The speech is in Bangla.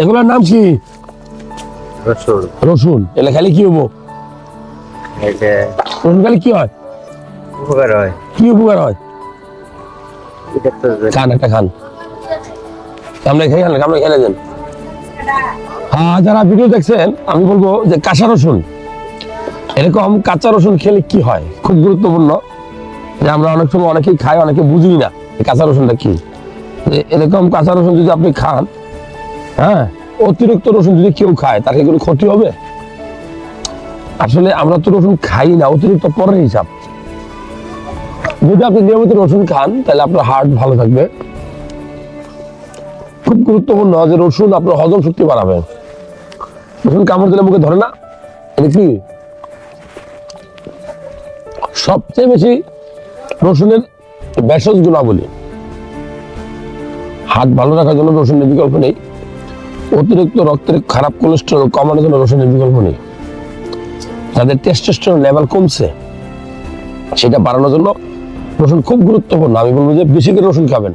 এগুলোর নাম কি? রসুন। এলে খালি কি হব? রসুন খালি কি হয়? উপকার হয়। কি উপকার হয়? এটা খান একটা খান। আমরা খেয়ে খান আমরা খেলে দেন হ্যাঁ যারা ভিডিও দেখছেন আমি বলব যে কাঁচা রসুন। এরকম কাঁচা রসুন খেলে কি হয়? খুব গুরুত্বপূর্ণ। যে আমরা অনেক সময় অনেকেই খাই অনেকে বুঝি না কাঁচা রসুনটা কি। এরকম কাঁচা রসুন যদি আপনি খান হ্যাঁ? অতিরিক্ত রসুন যদি কেউ খায়, তার কি কোনো ক্ষতি হবে? আসলে আমরা তো রসুন খাই না, অতিরিক্ত পরের হিসাব। যদি আপনি নিয়মিত রসুন খান, তাহলে আপনার হার্ট ভালো থাকবে। খুব গুরুত্বপূর্ণ যে রসুন আপনার হজম শক্তি বাড়াবে। রসুন কামড় দিলে মুখে ধরে না? কি? সবচেয়ে বেশি রসুনের ভেষজ গুণাবলী। হাত ভালো রাখার জন্য রসুনের বিকল্প নেই অতিরিক্ত রক্তের খারাপ কোলেস্ট্রল কমানোর জন্য রসুনের বিকল্প নেই। যাদের টেস্টোস্টেরন লেভেল কমছে। সেটা বাড়ানোর জন্য রসুন খুব গুরুত্বপূর্ণ। আমি বলব যে বেশি করে রসুন খাবেন।